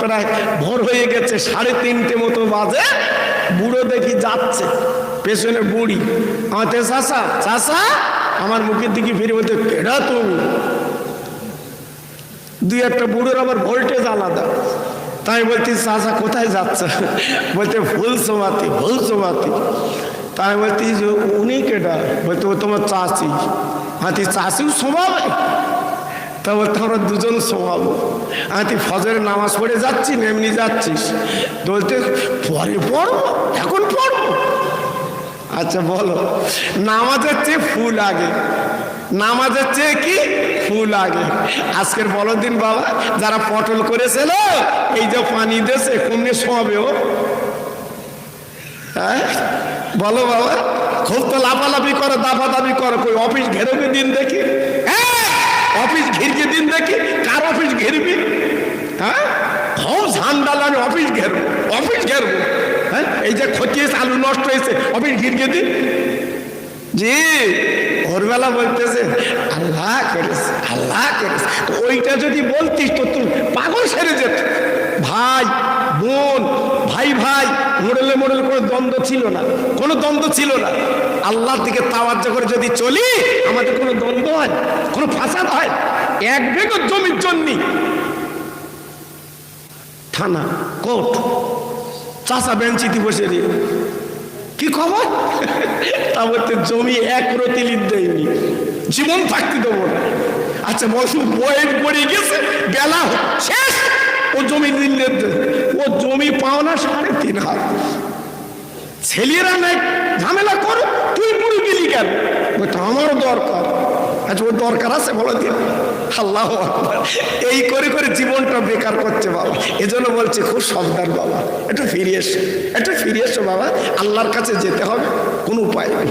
প্রায় ভোর হয়ে গেছে, সাড়ে তিনটে মতো বাজে। বুড়ো দেখি যাচ্ছে, পেছনে বুড়ি। আমাতে চাষা চাষা আমার মুখের দিকে ফিরে বলতে, কেডা তুমি দুই একটা বুড়োর আবার ভোল্টেজ আলাদা। তাই বলছি চাষা কোথায় যাচ্ছে? বলতে, ভুল সমাতি ভুল সমাতি তাই বলছি যে, উনি কেটা বলতে, ও তোমার চাষি হাতি চাষিও সমাবে তা বলতে আমরা দুজন সমাবো হাতি ফজরের নামাজ পড়ে যাচ্ছি এমনি যাচ্ছিস বলতে, পরে পড়ব এখন পড়ব আচ্ছা বলো, নামাজের চেয়ে ফুল আগে। নামাজের চেয়ে কি? ফুল আগে। আজকের বলো দিন বাবা, যারা পটল করেছিল এই যে পানি দেশে কমনে শোয়াবে ও। হ্যাঁ? বলো বাবা, খুব তো লাফালাফি করো দাফা দাবি করো, কই, অফিস ঘেরবে দিন দেখি? অফিস ঘিরকে দিন দেখি, কার অফিস ঘিরবি? হ্যাঁ? খুব ঝান্ডাল আমি অফিস ঘেরবো অফিস ঘেরবো। হ্যাঁ? এই যে খতিয়েছে আলু নষ্ট হয়েছে, অফিস ঘিরকে দিন। জি, ভোরবেলা বলতেছে, আল্লাহ করেছে আল্লাহ করেছে। ওইটা যদি বলতিস তো তুই পাগল সেরে যেত। ভাই বোন, ভাই ভাই, মোড়েলে মোড়েলে কোনো দ্বন্দ্ব ছিল না। কোনো দ্বন্দ্ব ছিল না। আল্লাহর দিকে তাওয়াজ্জ করে যদি চলি, আমাদের কোনো দ্বন্দ্ব হয় কোনো ফাসাদ হয় এক বেগ জমির জন্যই থানা, কোর্ট, চাষা বেঞ্চিতে বসে দিয়ে কি খবর? তা বলতে জমি এক রতি লিদ দেয়নি। জীবন থাকতে দেবো না। আচ্ছা বলছো বয়ের পড়ে গেছে, বেলা শেষ, ও জমি নিলেন ও জমি পাওনা সাড়ে তিন হাত ছেলেরা নাই, ঝামেলা করো, তুই পুরো গেলি কেন? বলতো আমারও দরকার। আচ্ছা ওর দরকার আছে, বলো দিন। আল্লাহ। এই করে করে জীবনটা বেকার করছে বাবা। এজন্য বলছে, খুব সাবধান বাবা। একটু ফিরে এসো। একটু ফিরে এসো বাবা। আল্লাহর কাছে যেতে হবে। কোনো উপায় নেই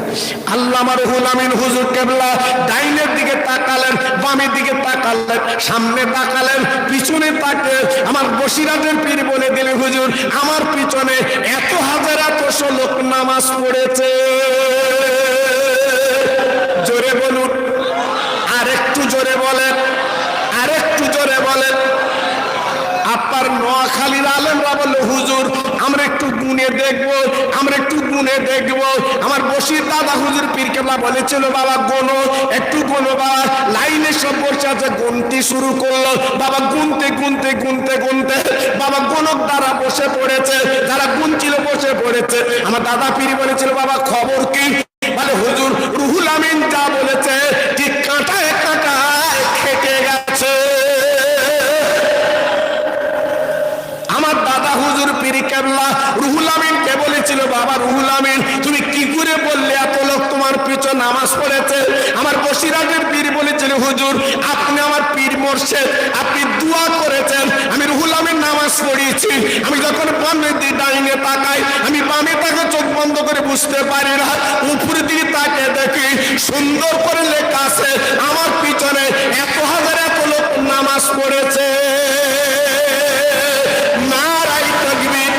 আল্লাহ আমার হুলামিন হুজুর কেবলা ডাইনের দিকে তাকালেন, বামের দিকে তাকালেন, সামনে তাকালেন, পিছনে তাকে আমার বসিরাটের পীর বলে দিলে হুজুর, আমার পিছনে এত হাজার এতশো লোক নামাজ পড়েছে। জোরে বলুন আর একটু জোরে বলেন আর একটু জোরে বলেন। আপনার নোয়াখালীর আলেমরা বলল, হুজুর, আমরা একটু গুনে দেখব, আমরা একটু গুনে দেখব। বসির দাদা হুজুর পীর বলেছিল, বাবা, গোনো, একটু গোনো বাবা লাইনে সব আছে গুনতি শুরু করল। বাবা গুনতে গুনতে গুনতে গুনতে বাবা গোনক দ্বারা বসে পড়েছে, যারা গুনছিল বসে পড়েছে। আমার দাদা পীর বলেছিল, বাবা খবর কি বলে হুজুর রুহুল আমিন যা বলেছে ঠিক কাঁটায় কাঁটায় খেটে গেছে আমার দাদা হুজুর পিরি কেবলা রুহুল আমিনকে বলেছিল বাবা রুহুল আমিন তুমি কি করে বললে এত লোক তোমার পিছন নামাজ পড়েছে আমার বসিরাজের পীর বলেছিল হুজুর আপনি আমার পীর আপনি দোয়া করেছেন, আমি রুহুল আমিন নামাজ পড়িয়েছি, আমি যখন বামে দিয়ে ডাইনে তাকাই, আমি বামে তাকে চোখ বন্ধ করে বুঝতে পারি না, উপরে দিকে তাকে দেখি, সুন্দর করে লেখা আছে, আমার পিছনে এত হাজার এত লোক নামাজ পড়েছে। নারাই তকবীর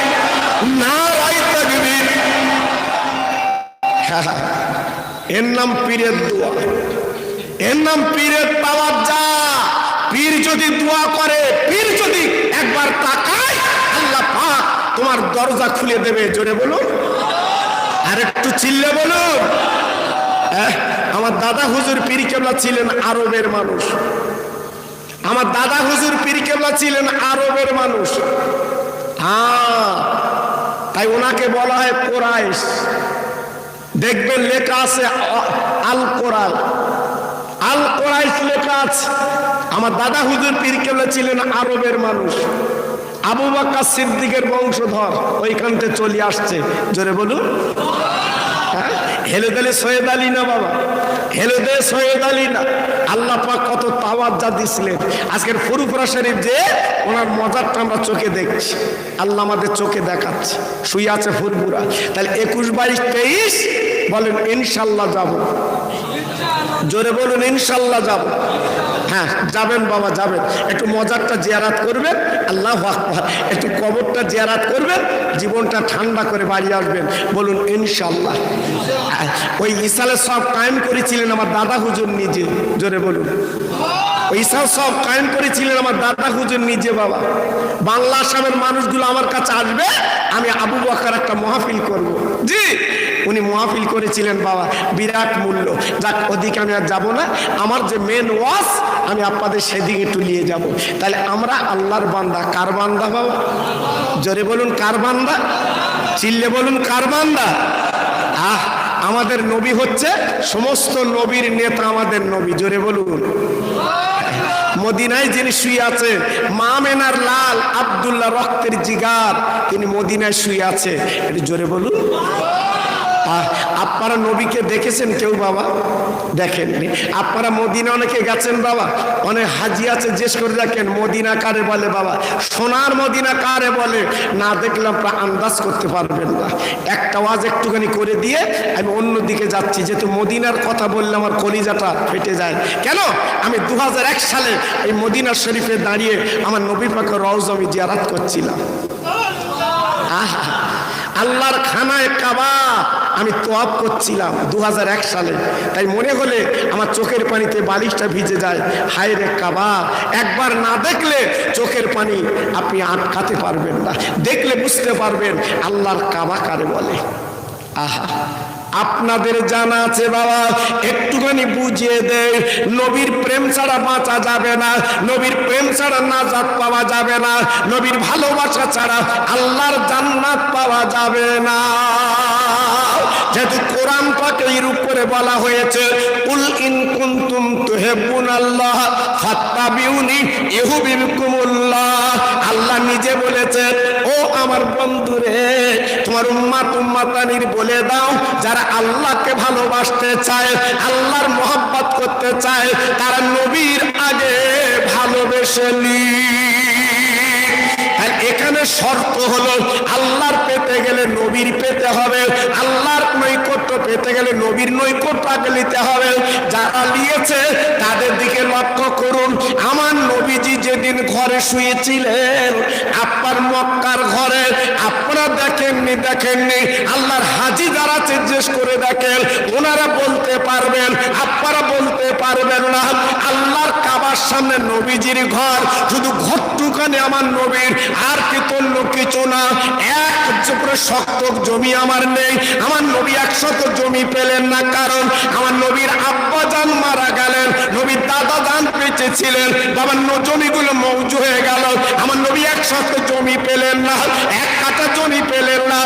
এর নাম পীরের দোয়া, এর নাম পীরের পাওয়ার যা পীর যদি দোয়া করে, পীর যদি একবার তাকায়, আল্লাহ পাক তোমার দরজা খুলে দেবে, জোরে বলুন আর একটু চিল্লে বলুন আমার দাদা হুজুর পীর কেবলা ছিলেন আরবের মানুষ। আমার দাদা হুজুর পীর কেবলা ছিলেন আরবের মানুষ। হ্যাঁ তাই ওনাকে বলা হয় কোরাইশ। দেখবেন লেখা আছে আল কোরআন আল কোরাইশ লেখা আছে। আমার দাদা হুজুর পীর কেবলা ছিলেন আরবের মানুষ। আবু বাক্কা সিদ্দিকের বংশধর ওইখান থেকে চলে আসছে। জোরে বলুন। হ্যাঁ? হেলে দিলে সৈয়দ আলী না বাবা? হেলে দে সৈয়দ আলী না। আল্লাহ পাক কত তাওয়াজ্জা দিছিলেন। আজকের ফুরুফরা শরীফ যে, ওনার মজারটা আমরা চোখে দেখছি। আল্লাহ আমাদের চোখে দেখাচ্ছে। শুয়ে আছে ফুরপুরা তাহলে একুশ বাইশ তেইশ বলেন, ইনশাল্লাহ যাব। জোরে বলুন, ইনশাল্লাহ যাব। হ্যাঁ যাবেন বাবা, যাবেন। একটু মজারটা জিয়ারাত করবেন, আল্লাহ একটু কবরটা জিয়ারাত করবেন, জীবনটা ঠান্ডা করে বাড়ি আসবেন। বলুন, ইনশাল্লাহ। ওই ইসালে সব কায়েম করেছিলেন আমার দাদা হুজুর নিজে, জোরে বলুন। ওই সব সব কায়েম করেছিলেন আমার দাদা হুজুর নিজে, বাবা। বাংলা আসামের মানুষগুলো আমার কাছে আসবে, আমি আবু বকার একটা মহাফিল করব। জি। উনি মহাফিল করেছিলেন, বাবা। বিরাট মূল্য। যাক, ওদিকে আমি আর যাব না। আমার যে মেন ওয়াস আমি আপনাদের সেদিকে নিয়ে যাব। তাহলে আমরা আল্লাহর বান্দা। কার বান্দা, বাবা? জোরে বলুন, কার বান্দা? চিল্লে বলুন, কার বান্দা? আহ, আমাদের নবী হচ্ছে সমস্ত নবীর নেতা, আমাদের নবী। জোরে বলুন। মদিনায় যিনি শুয়ে আছে মা মেনার লাল আবদুল্লাহ রক্তের জিগার, তিনি মদিনায় শুয়ে আছে। একটু জোরে বলুন। আপনারা নবীকে দেখেছেন কেউ বাবা? দেখেননি। আপনারা মদিনা অনেকে গেছেন বাবা? অনেক হাজি আছে, জিজ্ঞেস করে দেখেন, মদিনা কারে বলে বাবা? সোনার মদিনা কারে বলে? না দেখলে আপনারা আন্দাজ করতে পারবেন না। একটা ওয়াজ একটুখানি করে দিয়ে আমি অন্য দিকে যাচ্ছি। যেহেতু মদিনার কথা বললে আমার কলিজাটা ফেটে যায়। কেন? আমি দু হাজার এক সালে এই মদিনা শরীফে দাঁড়িয়ে আমার নবী পাকে রওজ আমি জিয়ারাত করছিলাম। আল্লাহর খানায় কাবা আমি তোয়াব করছিলাম দু হাজার এক সালে। তাই মনে হলে আমার চোখের পানিতে বালিশটা ভিজে যায়। হায় রে কাবা, একবার না দেখলে চোখের পানি আপনি আটকাতে পারবেন না। দেখলে বুঝতে পারবেন আল্লাহর কাবা কারে বলে। আহা, আপনাদের জানা আছে বাবা, একটুখানি বুঝিয়ে দেয় নবীর প্রেম ছাড়া বাঁচা যাবে না, নবীর প্রেম ছাড়া নাজাত পাওয়া যাবে না, নবীর ভালোবাসা ছাড়া আল্লাহর জান্নাত পাওয়া যাবে না। যেহেতু কোরআন পাকে এর উপরে বলা হয়েছে উল ইন কুনতুম তুহিব্বুন আল্লাহ ফাত্তাবিউনি ইউহিব্বুকুমুল্লাহ। আল্লাহ নিজে বলেছেন ও আমার বন্ধুরে, তোমার উম্মাত উম্মাতানির বলে দাও, যারা আল্লাহকে ভালোবাসতে চায়, আল্লাহর মোহাব্বত করতে চায়, তারা নবীর আগে ভালোবেসে নি এখানে শর্ত হলো, আল্লাহর পেতে গেলে নবীর পেতে হবে আল্লাহর নৈকট্য পেতে গেলে নবীর নৈকট্য আগে নিতে হবে। যারা নিয়েছে, তাদের দিকে লক্ষ্য করুন। আমার নবীজি যেদিন ঘরে শুয়েছিলেন আপনার মক্কার ঘরে আপনারা দেখেননি দেখেননি। আল্লাহর হাজি যারা জিজ্ঞেস করে দেখেন, ওনারা বলতে পারবেন, আপনারা বলতে পারবেন না। আল্লাহর কাবার সামনে নবীজির ঘর, শুধু ঘরটুকানে আমার নবীর, আর কিন্তু অন্য কিছু না। এক পুরো শক্ত জমি আমার নেই। আমার নবী একশত জমি পেলেন না, কারণ আমার নবীর আব্বা জান মারা গেলেন। বেঁচে ছিলেন। বাবার জমিগুলো মৌজু হয়ে গেল। আমার নবী একশত জমি পেলেন না, এক কাটা জমি পেলেন না,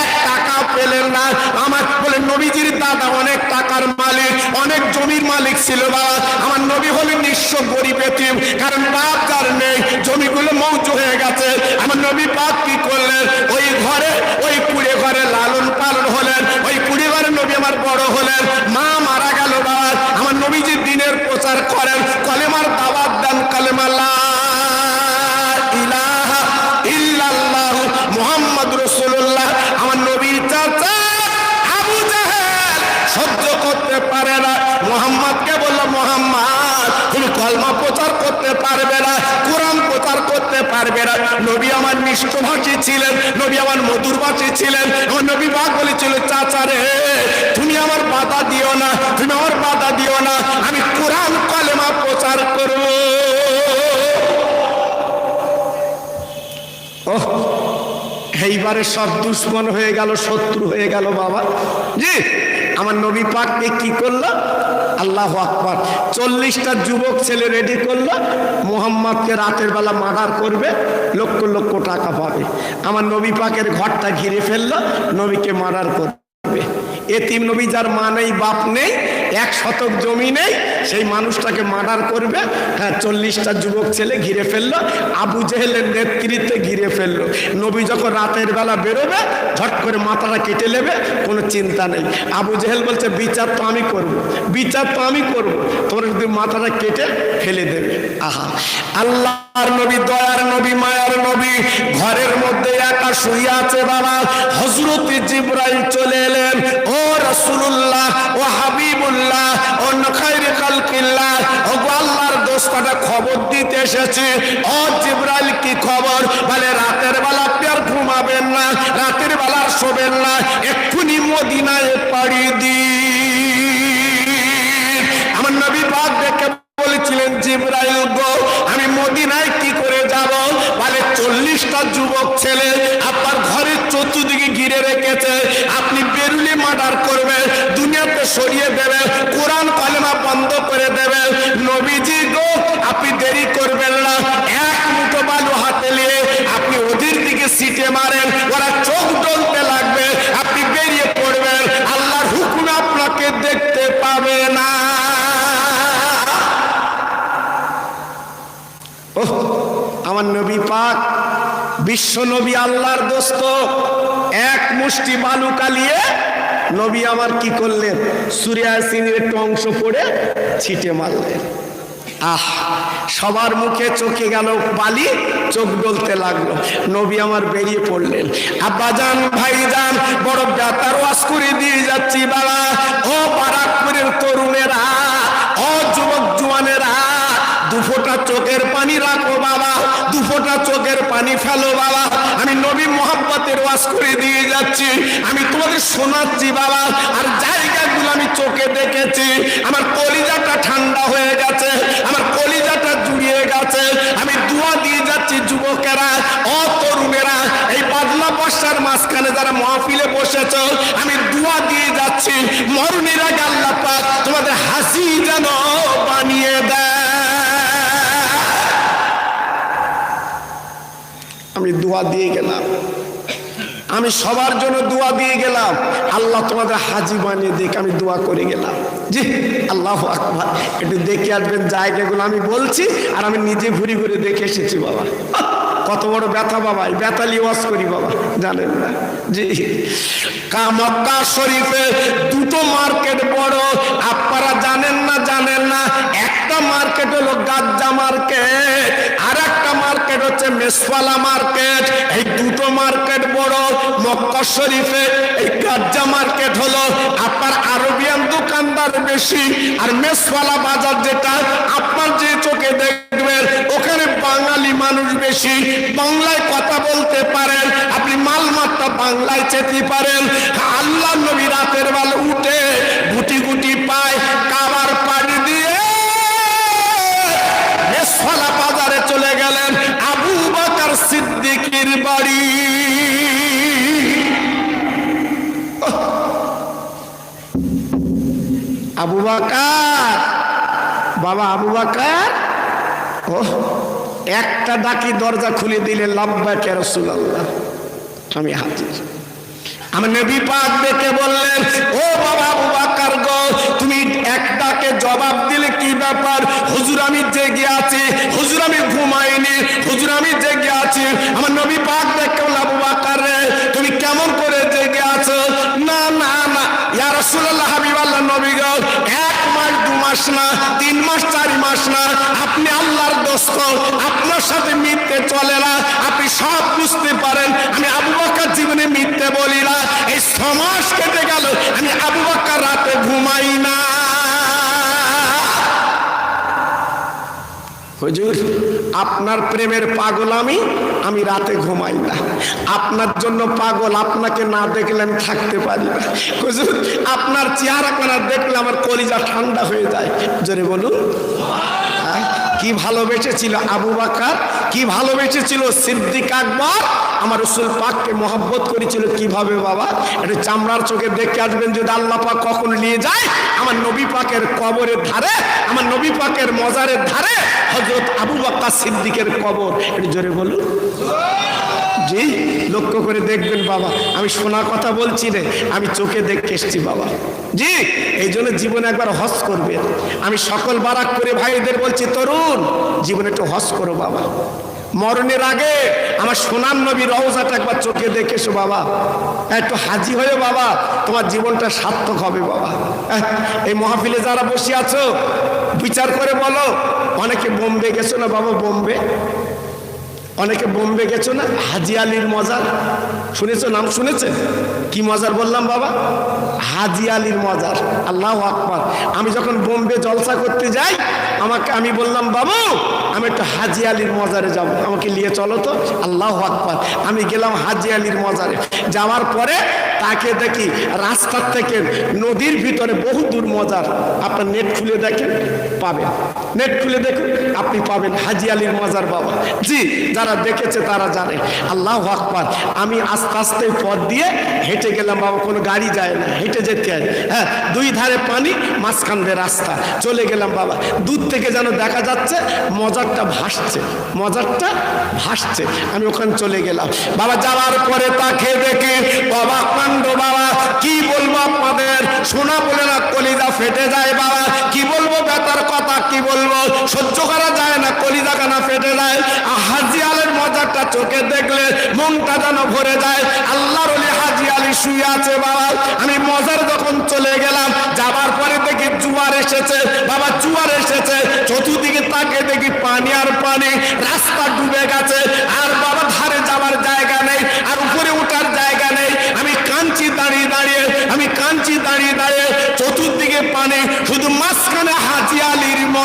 এক টাকা পেলেন না। আমার বলে, নবীজির দাদা অনেক টাকার মালিক, অনেক জমির মালিক ছিল বাবা। আমার নবী হলেন নিঃস্ব গরিব কারণ বাপ যার নেই, জমিগুলো মৌজু হয়ে গেছে। আমার নবী পাক কি করলেন? ওই ঘরে, ওই কুড়ে ঘরে লালন পালন হলেন। ওই কুড়ে ঘরে নবী আমার বড় হলেন। মা মারা গেল বাবা আমার নবীজি দিনের প্রচার করেন, কলেমার দাওয়াত দেন, কলেমা আমার নবীর চাচা সহ্য করতে পারে না। মোহাম্মদকে বলল মোহাম্মদ তুমি কলমা প্রচার করতে পারবে না, কোরআন প্রচার করতে পারবে না। নবী আমার মিষ্টভাষী ছিলেন, নবী আমার মধুরভাষী ছিলেন। আমার নবী বাক বলেছিল, চাচা রে, তুমি আমার বাধা দিও না, তুমি আমার বাধা দিও না, আমি কোরআন কলেমা প্রচার করব। ওহ, এইবারে সব দুশ্মন হয়ে গেল, শত্রু হয়ে গেল বাবা। জি। আমার নবী পাককে কি করল? আল্লাহ আকবর। চল্লিশটা যুবক ছেলে রেডি করল, মোহাম্মদকে রাতের বেলা মার্ডার করবে, লক্ষ লক্ষ টাকা পাবে। আমার নবী পাকের ঘরটা ঘিরে ফেলল, নবীকে মার্ডার করবে। এতিম নবী যার মা নেই, বাপ নেই, এক শতক জমি নেই সেই মানুষটাকে মার্ডার করবে। হ্যাঁ চল্লিশটা যুবক ছেলে ঘিরে ফেলল। আবু জেহেলের নেতৃত্বে ঘিরে ফেলল। নবী যখন রাতের বেলা বেরোবে, ঝট করে মাথাটা কেটে নেবে, কোনো চিন্তা নেই। আবু জেহেল বলছে, বিচার তো আমি করব। বিচার তো আমি করব। তোর যদি মাথাটা কেটে ফেলে দেবে। আহা, আল্লাহর নবী, দয়ার নবী, মায়ার নবী, ঘরের মধ্যে একা শুয়ে আছে বাবা। হজরত জিব্রাইল চলে এলেন, ও রসুল্লাহ ও হাবিবুল্লাহ ও নখাইরে কালকিল্লাহ ও গো আল্লাহর দোস্তাটা খবর দিতে এসেছে। ও জিব্রাইল, কি খবর? বলে, রাতের বেলা আর ঘুমাবেন না, রাতের বেলা শোবেন না, এক্ষুনি মদিনায় পাড়ি দিন। আমার নবী দেখে বলেছিলেন, জিব্রাইল গো, আমি মদিনায় কি করে যাব? বলে, চল্লিশটা যুবক ছেলে আপনার ঘরের চতুর্দিকে ঘিরে রেখেছে। আপনি বেরুলি মার্ডার করবেন দুনিয়াতে সরিয়ে দেবেন কোরআন কলেমা বন্ধ করে দেবেন নবীজি গো আপনি দেরি করবেন না এক মুঠো বালু হাতে নিয়ে আপনি ওদের দিকে সিটে মারেন ওরা চোখ জ্বলতে লাগবে আপনি বেরিয়ে পড়বেন আল্লাহর হুকুম আপনাকে দেখতে পাবে না ওহ আমার নবী পাক, বিশ্ব নবী আল্লাহর দোস্ত, এক মুষ্টি বালু কালিয়ে নবী আমার কি করলেন? সুরিয়াসিনের একটু অংশ পড়ে ছিটে মারলেন। আহ, সবার মুখে চোখে গেল বালি, চোখ ডলতে লাগল। নবী আমার বেরিয়ে পড়লেন। আব্বাজান ভাইজান বড় ব্যাপার ওয়াজ করে দিয়ে যাচ্ছি বাবা। ও বারাকপুরের তরুণেরা, ও যুবক জুয়ানেরা দুফোটা চোখের পানি রাখো বাবা দুফোটা চোখের পানি ফেলো বাবা। আমি নবী মোহাম্মতের ওয়াজ করে দিয়ে যাচ্ছি, আমি তোমাদের শোনাচ্ছি বাবা, আর জায়গাগুলো আমি চোখে দেখেছি। আমার কলিজাটা ঠান্ডা হয়ে গেছে, আমার কলিজাটা জুড়িয়ে গেছে। আমি দুয়া দিয়ে যাচ্ছি যুবকেরা, ও তরুণেরা, এই বাদলা বর্ষার মাঝখানে যারা মহফিলে বসেছ, আমি দুয়া দিয়ে যাচ্ছি, মরণের আগে আল্লাহ দোয়া দিয়ে গেলাম। আমি সবার জন্য দোয়া দিয়ে গেলাম। আল্লাহ তোমাদের হাজি বানিয়ে দেখ আমি দোয়া করে গেলাম। জি, আল্লাহ আকবার। একটু দেখে আসবেন জায়গাগুলো, আমি বলছি আর আমি নিজে ঘুরি ঘুরে দেখে এসেছি বাবা। কত বড় ব্যথা বাবা ব্যথা লিওয়াজ করি বাবা। জানেন না। জি। কামক্কা শরীফে দুটো মার্কেট বড়। আপনারা জানেন না জানেন না, একটা মার্কেট হলো গাজ্জা মার্কেট আর একটা মার্কেট হচ্ছে মেসওয়ালা মার্কেট। এই দুটো মার্কেট বড়, মক্কা শরীফে এই গাজ্জা মার্কেট হলো। আপনার আরবিয়ান দোকানদার বেশি আর মেসওয়ালা বাজার যেটা, আপনার যে চোখে দেখবেন, ওখানে বাঙালি মানুষ বেশি। বাংলায় কথা বলতে পারেন, আপনি মালমাত্রা বাংলায় চেতে পারেন। আল্লাহ নবী রাতের বেলা উঠে গুটি গুটি পায় কাবার পানি দিয়ে। মেসওয়ালা বাজারে চলে গেলেন আবু বাকার সিদ্দিকির বাড়ি। আবু বাকার, বাবা আবু বাকার ও একটা ডাকি দরজা খুলে দিলে লাভবা কে রসুল্লাহ আমি হাজির। আমার নবী পাক দেখে বললেন, ও বাবা আবু বাকার গো, তুমি এক ডাকে জবাব দিলে কি ব্যাপার? হুজুর, আমি জেগে আছি। হুজুর, আমি ঘুমাইনি। হুজুর, আমি জেগে আছি। আমার নবী পাক দেখে বলল আবু বাকার রে, তুমি কেমন করে জেগে আছো? না না না, ইয়া রাসূলুল্লাহ হাবিবাল্লাহ নবী গো, এক মাস, দু মাস না, তিন মাস, চার মাস না। আপনি আল্লাহর দোস্ত, আপনার সাথে মিথ্যে চলে না। আপনি সব বুঝতে পারেন আমি আবু বাক্কার জীবনে মিথ্যে বলি না এই কেটে গেল। আমি আবু বাক্কার রাতে ঘুমাই না। হুজুর, আপনার প্রেমের পাগল আমি আমি রাতে ঘুমাই না। আপনার জন্য পাগল আপনাকে না দেখলে আমি থাকতে পারি না। হুজুর, আপনার চেহারা কোনা দেখলে আমার কলিজা ঠান্ডা হয়ে যায়? জোরে বলুন? কি ভালোবেসেছিল আবু বাকার? কি ভালোবেসেছিল সিদ্দিক আকবর? আমার রসুল পাককে মহব্বত করেছিল কীভাবে বাবা? এটা চামড়ার চোখে দেখে আসবেন যদি আল্লাহ পাক কখন নিয়ে যায়, আমার নবী পাকের কবরের ধারে, আমার নবী পাকের মজারের ধারে হজরত আবু বাক্কা সিদ্দিকের কবর। এটা জোরে বলুন। জি লক্ষ্য করে দেখবেন বাবা, আমি শোনা কথা বলছি রে, আমি চোখে দেখে এসছি বাবা। জি, এই জন্য জীবনে একবার হজ করবে। আমি সকল বারাক করে ভাইদের বলছি, তরুণ, জীবনে একটু হজ করো বাবা। মরণের আগে আমার সোনার নবী রওজাটা একবার চোখে দেখেছ বাবা। একটু হাজি হয়ে বাবা, তোমার জীবনটা সার্থক হবে বাবা। এই মহাফিলে যারা বসে আছো, বিচার করে বলো, অনেকে বোম্বে গেছো না বাবা, বোম্বে? অনেকে বোম্বে গেছো না? হাজি আলীর মজার। শুনেছো নাম? শুনেছেন কি মজার বললাম বাবা? হাজি আলীর মজার। আল্লাহ আকবর। আমি যখন বোম্বে জলসা করতে যাই, আমাকে আমি বললাম, বাবু, আমি একটু হাজি আলীর মজারে যাব। আমাকে নিয়ে চলো তো। আল্লাহ আকবর। আমি গেলাম হাজি আলীর মজারে। যাওয়ার পরে তাকে দেখি রাস্তার থেকে নদীর ভিতরে বহু দূর মজার। আপনার নেট খুলে দেখেন, পাবেন। নেট খুলে দেখুন, আপনি পাবেন হাজি আলীর মজার বাবা। জি, যারা দেখেছে তারা জানে। আল্লাহ আকবার, আমি আস্তে আস্তে পথ দিয়ে হেঁটে গেলাম, বাবা, কোনো গাড়ি যায় না, হেঁটে যেতে হয়। হ্যাঁ দুই ধারে পানি, মাঝখান দিয়ে রাস্তা। চলে গেলাম, বাবা। দূর থেকে যেন দেখা যাচ্ছে, মজারটা ভাসছে মজারটা ভাসছে। আমি ওখানে চলে গেলাম। বাবা, যাওয়ার পরে তাকে দেখে বাবা কাণ্ড বাবা, কি বলব আপনাদের? শোনা বলে না, কলিজা ফেটে যায় বাবা। কি বলব বেতার কথা, কি বলব? সহ্য করা যায় না কলিজা কানা ফেটে যায়। হাজি আলের মজারটা চোখে দেখলে মনটা যেন ভরে যায়। আল্লাহর হাজি আলী শুয়ে আছে বাবা। আমি মজার যখন চলে গেলাম, যাবার পরে দেখি জুয়ার এসেছে। বাবা, জুয়ার এসেছে। চতুর্দিকে তাকে দেখি পানি আর পানি। রাস্তা ডুবে গেছে আর বাবা ধারে যাওয়ার জায়গা নেই আর উপরে ওঠার জায়গা নেই আমি কাঞ্চি দাঁড়িয়ে দাঁড়িয়ে আমি কাঞ্চি দাঁড়িয়ে দাঁড়িয়ে চতুর্দিকে পানি শুধু মাঝখানে হাজি আলীর মজা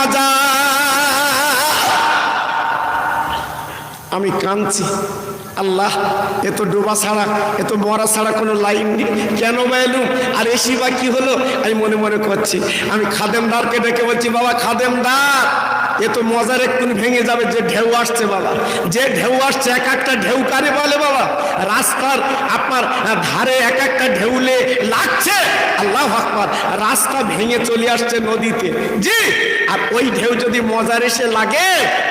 আমি কাঁদছি। আল্লাহ, এত ডোবা ছাড়া, এত মরা ছাড়া কোনো লাইন নেই। কেন বা আর এসি বা কি হলো? আমি মনে মনে করছি। আমি খাদেমদারকে ডেকে বলছি, বাবা, খাদেমদার, এ তো মজার একটু ভেঙে যাবে, যে ঢেউ আসছে বাবা। যে ঢেউ আসছে, এক একটা ঢেউ কারে বলে বাবা। রাস্তার আপনার ধারে এক একটা ঢেউলে লাগছে। আল্লাহ আকবার, রাস্তা ভেঙে চলে আসছে নদীতে। জি, আর ওই ঢেউ যদি মজার এসে লাগে,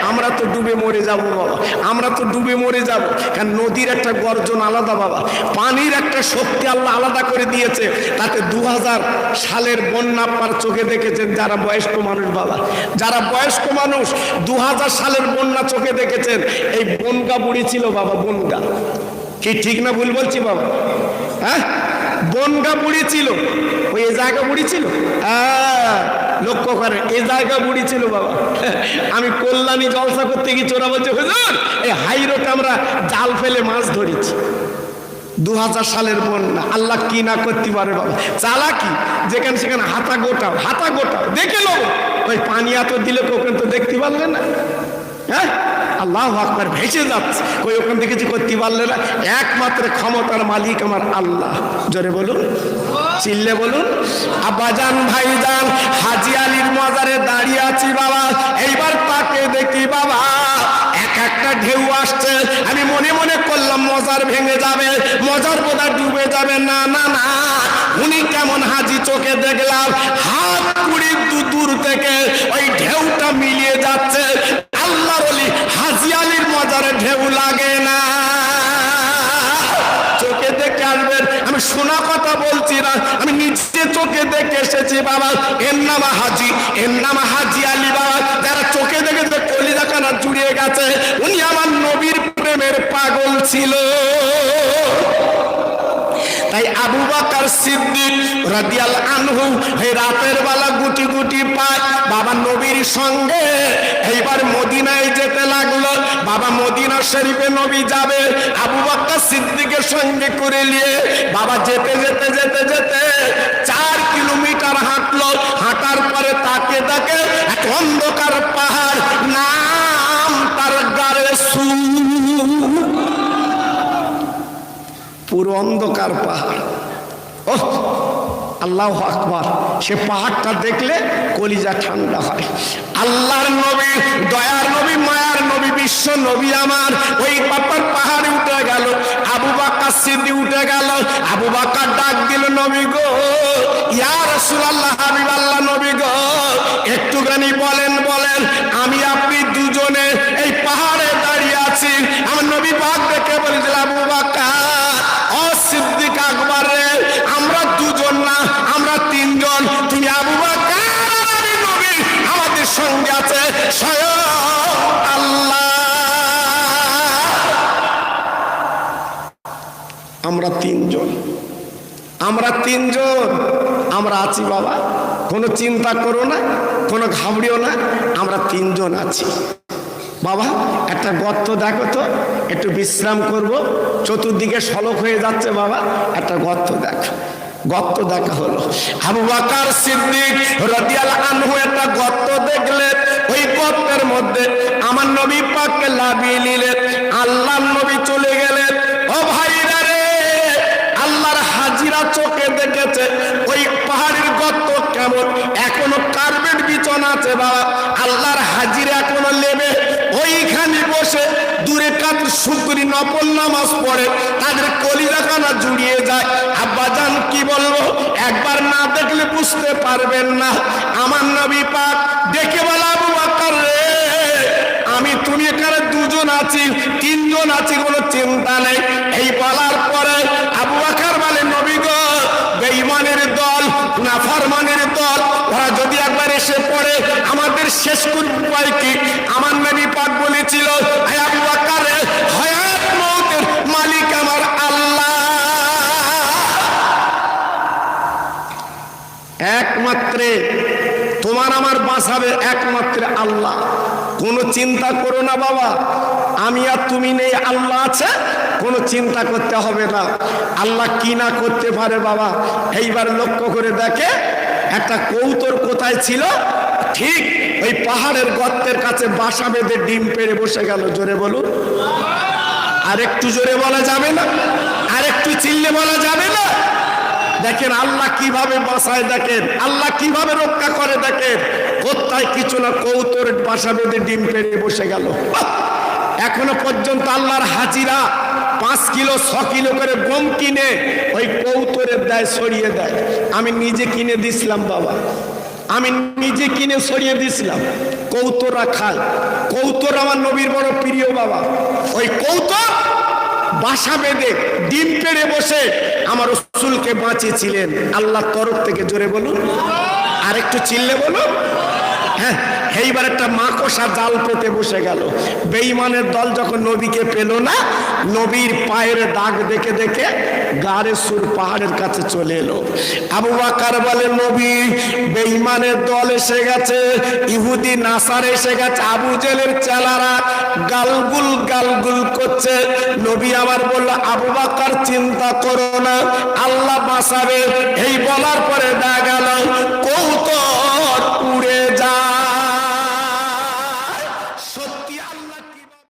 আমরা তো ডুবে মরে যাব বাবা। আমরা তো ডুবে মরে যাব। কারণ নদীর একটা গর্জন আলাদা বাবা। পানির একটা শক্তি আল্লাহ আলাদা করে দিয়েছে। তাতে দু হাজার সালের বন্যা আপনার চোখে দেখেছেন যারা বয়স্ক মানুষ বাবা। যারা বয়স্ক মানুষ দু হাজার সালের বন্যা চোখে দেখেছেন। এই বনগা বুড়ি ছিল বাবা, বনগা। কি ঠিক না ভুল বলছি বাবা? হ্যাঁ? বনগা বুড়ি ছিল। ওই এ জায়গা বুড়ি ছিল? হ্যাঁ লক্ষ্য করে, এ জায়গা বুড়ি ছিল বাবা। আমি কল্যাণী জলসা করতে গিয়ে চোরা বলছে, হুজুর, এই হাই রোডে আমরা জাল ফেলে মাছ ধরেছি। দু হাজার সালের বন্যা আল্লাহ কি না করতে পারে বাবা? চালাকি, যেখানে সেখানে হাতা গোটাও হাতা গোটাও। দেখে লো ওই পানি এত দিলে তো ওখানে তো দেখতে পারলে না। হ্যাঁ? আল্লাহ আকবার, ভেসে যাচ্ছে। ওই ওখান থেকে কিছু করতে পারলে না? একমাত্র ক্ষমতার মালিক আমার আল্লাহ। জোরে বলুন। চিল্লে বলুন। আব্বাজান ভাইজান হাজি আলীর মজারে দাঁড়িয়ে আছি বাবা। এইবার তাকে দেখি বাবা। এক একটা ঢেউ আসছে। আমি মনে মনে করলাম, মজার ভেঙে যাবে, মজার বোধা ডুবে যাবে। না না না। উনি কেমন হাজি চোখে দেখলাম। হাত কুড়ি দূর থেকে ওই ঢেউটা মিলিয়ে যাচ্ছে। আল্লাহর অলি হাজি আলীর মজারে ঢেউ লাগে না। চোখে দেখে আসবেন, আমি শোনা কথা বলছি না, আমি নিজে চোখে দেখে এসেছি বাবা। এর নামা হাজি, এর নামা হাজি আলী বাবা। যারা চোখে দেখে যে কলিজা কানা জুড়িয়ে গেছে। উনি আমার নবীর প্রেমের পাগল ছিল। তাই আবু বাকার সিদ্দিক রাদিয়াল আনহু এই রাতের বেলা গুটি গুটি পায় বাবা নবীর সঙ্গে। এইবার মদিনায় যেতে লাগল। বাবা মদিনা শরীফে নবী যাবে। আবু বাক্কা সিদ্দিকের সঙ্গে করে নিয়ে বাবা যেতে যেতে যেতে যেতে চার কিলোমিটার হাঁটলো। হাঁটার পরে তাকে তাকে এক অন্ধকার পাহাড়, নাম তার গারে সু। পুরো অন্ধকার পাহাড়। ও আল্লাহ আকবার। সে পাহাড়টা দেখলে কলিজা ঠান্ডা হয়। আল্লাহর নবী, দয়ার নবী, মায়ার নবী, বিশ্ব নবী আমার। ওই পাপার পাহাড়ে উঠে গেল, আবু বাক্কা সিদ্ধি উঠে গেল, আবু বাক্কার ডাক দিল, নবী গো, ইয়া রাসূলুল্লাহ হাবিব আল্লাহ নবী গো, একটুখানি বলেন বলেন, আমি আপনি দুজনে এই পাহাড়ে দাঁড়িয়ে আছি। আমার নবী আমরা তিনজন। আমরা তিনজন। আমরা আছি বাবা। কোনো চিন্তা করো না, কোনো ঘাবড়িও না, আমরা তিনজন আছি। বাবা, একটা গর্ত দেখো তো, একটু বিশ্রাম করব। চতুর্দিকে সলক হয়ে যাচ্ছে বাবা, একটা গর্ত দেখো। গর্ত দেখা হলো। আবু বাকার সিদ্দিক রাদিয়াল আনহু একটা গর্ত দেখলেন। ওই গর্তের মধ্যে আমার নবী পাককে লাভিয়ে নিলেন। আল্লাহর নবী চলে গেলেন। ও মহিলা চোখে দেখেছে, ওই পাহাড়ের গর্ত কেমন? এখনও কার্পেট বিচন আছে বাবা। আল্লাহর হাজির এখনও লেবে। ওইখানে বসে দূরে কাত শুকরি নকল নামাজ পড়ে, তাদের কলিরাখানা জুড়িয়ে যায়। আব্বা জান, কি বলব? একবার না দেখলে বুঝতে পারবেন না। আমার নবী পাক দেখে বলা রে, আমি, তুমি এখানে দুজন আছি, তিনজন আছি, কোনো চিন্তা নেই। এই বলার নাফরমানের দল ওরা যদি একবার এসে পড়ে, আমাদের শেষ কোন উপায় কি? আমার নবী পাক বলেছিল মালিক আমার আল্লাহ। একমাত্রে, তোমার আমার বাঁচাবে একমাত্র আল্লাহ। কোনো চিন্তা করো না বাবা। আমি আর তুমি নেই, আল্লাহ আছে, কোনো চিন্তা করতে হবে না। আল্লাহ কি না করতে পারে বাবা? এইবার লক্ষ্য করে দেখে, একটা কৌতর কোথায় ছিল? ঠিক ওই পাহাড়ের গর্তের কাছে বাসা বেঁধে ডিম পেড়ে বসে গেল। জোরে বলুন আর একটু জোরে বলা যাবে না? আর একটু চিল্লে বলা যাবে না? দেখেন আল্লাহ কীভাবে বাসায় দেখেন, আল্লাহ কীভাবে রক্ষা করে দেখেন। কোথায় কিছু না কৌতর বাসা বেঁধে ডিম পেড়ে বসে গেল! এখনও পর্যন্ত আল্লাহর হাজিরা পাঁচ কিলো, ছ কিলো করে গম কিনে ওই কৌতরের দেয় সরিয়ে দেয়। আমি নিজে কিনে দিছিলাম বাবা। আমি নিজে কিনে সরিয়ে দিছিলাম। কৌতরা খায়। কৌতর আমার নবীর বড় প্রিয় বাবা। ওই কৌতর বাসা বেঁধে ডিম পেড়ে বসে আমার রসুলকে বাঁচিয়েছিলেন। আল্লাহ তরফ থেকে জোরে বলুন। আর একটু চিল্লে বলুন। হ্যাঁ এইবার একটা মাকসা জাল পেতে বসে গেল। বেইমানের দল যখন নবীকে পেল না, নবীর পায়ের দাগ দেখে দেখে গাড়ে সুর পাহাড়ের কাছে চলে এলো। আবু বাকার বলে, নবী, বেঈমানের দল এসে গেছে, ইহুদি, নাসার এসে গেছে, আবু জেলের চেলারা গালগুল গালগুল করছে। নবী আবার বলল, আবু বাকার, চিন্তা করো না, আল্লাহ বাঁচাবে। এই বলার পরে দেখা গেল